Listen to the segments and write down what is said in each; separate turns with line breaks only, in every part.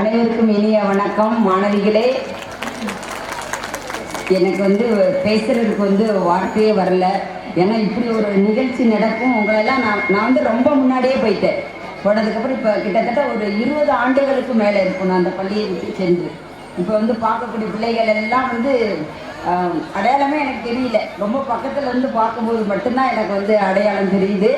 அனைவருக்கும் இனிய வணக்கம். மாணவிகளே எனக்கு வந்து பேசுறதுக்கு வந்து வார்த்தையே வரல. ஏன்னா இப்படி ஒரு நிகழ்ச்சி நடக்கும். உங்களெல்லாம் நான் நான் வந்து ரொம்ப முன்னாடியே போயிட்டேன். போனதுக்கப்புறம் இப்போ கிட்டத்தட்ட ஒரு இருபது ஆண்டுகளுக்கு மேலே இருக்கும் நான் அந்த பள்ளியை விட்டு சென்று. இப்போ வந்து பார்க்கக்கூடிய பிள்ளைகள் எல்லாம் வந்து அடையாளமே எனக்கு தெரியல. ரொம்ப பக்கத்தில் இருந்து பார்க்கும்போது மட்டும்தான் எனக்கு வந்து அடையாளம் தெரியுது.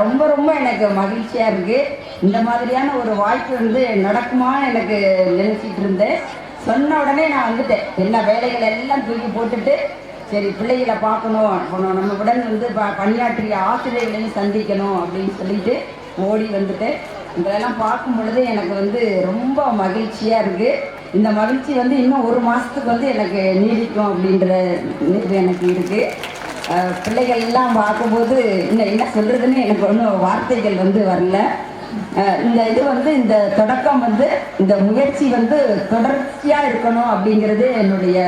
ரொம்ப ரொம்ப எனக்கு மகிழ்ச்சியாக இருக்குது இந்த மாதிரியான ஒரு வாய்ப்பு வந்து நடக்குமான்னு எனக்கு நினச்சிட்டு இருந்தேன். சொன்ன உடனே நான் வந்துட்டேன். எல்லா வேலைகள் எல்லாம் தூக்கி போட்டுட்டு சரி பிள்ளைகளை பார்க்கணும். நம்ம உடன் வந்து ப பணியாற்றிய ஆசிரியர்களையும் சந்திக்கணும் அப்படின்னு சொல்லிட்டு ஓடி வந்துட்டேன். இதெல்லாம் பார்க்கும் பொழுது எனக்கு வந்து ரொம்ப மகிழ்ச்சியாக இருக்குது இந்த மகிழ்ச்சி வந்து இன்னும் ஒரு மாதத்துக்கு வந்து எனக்கு நீடிக்கும் அப்படின்ற இது எனக்கு இருக்குது பிள்ளைகள் எல்லாம் பார்க்கும்போது இன்னும் என்ன சொல்கிறதுன்னு எனக்கு ஒன்றும் வார்த்தைகள் வந்து வரல. இந்த இது வந்து இந்த தொடக்கம் வந்து இந்த முயற்சி வந்து தொடர்ச்சியாக இருக்கணும் அப்படிங்கிறது என்னுடைய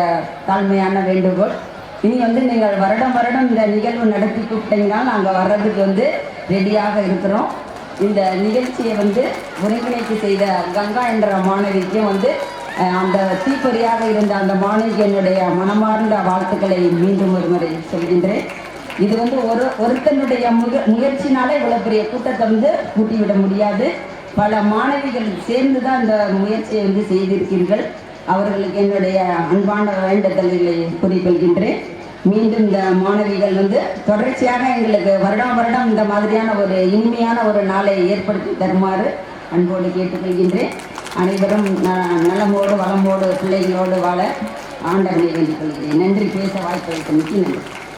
தாழ்மையான வேண்டுகோள். இனி வந்து நீங்கள் வருடம் வருடம் இந்த நிகழ்வு நடத்தி கூப்பிட்டீங்கன்னா நாங்கள் வர்றதுக்கு வந்து ரெடியாக இருக்கிறோம். இந்த நிகழ்ச்சியை வந்து ஒருங்கிணைப்பு செய்த கங்கா என்ற மாணவிக்கும் வந்து அந்த தீப்பொறியாக இருந்த அந்த மாணவிக்கு என்னுடைய மனமார்ந்த வாழ்த்துக்களை மீண்டும் ஒரு முறை சொல்கின்றேன். இது வந்து ஒரு ஒருத்தனுடைய முக முயற்சினால இவ்வளவு பெரிய கூட்டத்தை வந்து கூட்டிவிட முடியாது. பல மாணவிகள் சேர்ந்து தான் இந்த முயற்சியை வந்து செய்திருக்கிறீர்கள். அவர்களுக்கு என்னுடைய அன்பான வேண்டுதல்களை கூறிக்கொள்கின்றேன். மீண்டும் இந்த மாணவிகள் வந்து தொடர்ச்சியாக எங்களுக்கு வருடம் வருடம் இந்த மாதிரியான ஒரு இனிமையான ஒரு நாளை ஏற்படுத்தி தருமாறு அன்போடு கேட்டுக்கொள்கின்றேன். அனைவரும் ந- நலமோடு வளமோடு பிள்ளைகளோடு வாழ ஆண்டவனை வேண்டிக் கொள்கிறேன் நன்றி பேச வாய்ப்பு அளித்தமைக்கு நன்றி.